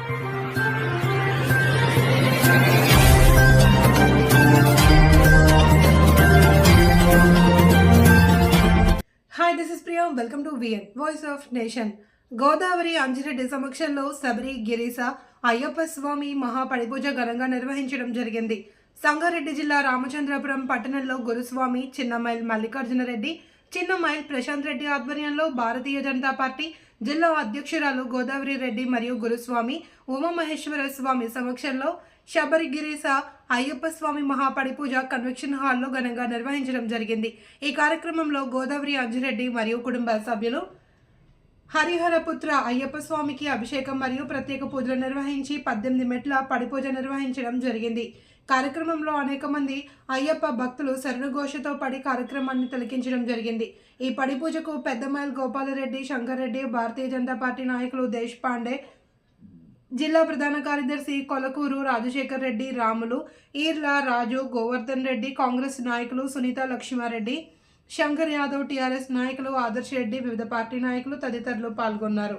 Hi this is Priya welcome to VN voice of nation Godavari Anjireddy సమక్షంలో శబరి గిరీస అయ్యప్ప స్వామి మహాపడిపూజ ఘనంగా నిర్వహించడం జరిగింది. సంగారెడ్డి జిల్లా రామచంద్రపురం పట్టణంలో గురుస్వామి చిన్నమైల్ మల్లికార్జునరెడ్డి చిన్నమైల్ ప్రశాంత్ రెడ్డి ఆధ్వర్యంలో భారతీయ జనతా పార్టీ జిల్లా అధ్యక్షురాలు గోదావరి రెడ్డి మరియు గురుస్వామి ఉమామహేశ్వర స్వామి సమక్షంలో శబరిగిరిస అయ్యప్ప స్వామి మహాపడిపూజ కన్వెక్షన్ హాల్లో ఘనంగా నిర్వహించడం జరిగింది. ఈ కార్యక్రమంలో గోదావరి అంజిరెడ్డి మరియు కుటుంబ సభ్యులు హరిహరపుత్ర అయ్యప్ప స్వామికి అభిషేకం మరియు ప్రత్యేక పూజలు నిర్వహించి పద్దెనిమిది మెట్ల పడిపూజ నిర్వహించడం జరిగింది. కార్యక్రమంలో అనేక మంది అయ్యప్ప భక్తులు శరణఘోషతో పడి కార్యక్రమాన్ని తిలకించడం జరిగింది. ఈ పడి పూజకు పెద్దమైల్ గోపాలరెడ్డి శంకర్రెడ్డి భారతీయ జనతా పార్టీ నాయకులు దేశ్ పాండే జిల్లా ప్రధాన కార్యదర్శి కొలకూరు రాజశేఖర్ రెడ్డి రాములు ఈర్ల రాజు గోవర్ధన్ రెడ్డి కాంగ్రెస్ నాయకులు సునీత లక్ష్మారెడ్డి శంకర్ యాదవ్ టీఆర్ఎస్ నాయకులు ఆదర్శ్ రెడ్డి వివిధ పార్టీ నాయకులు తదితరులు పాల్గొన్నారు.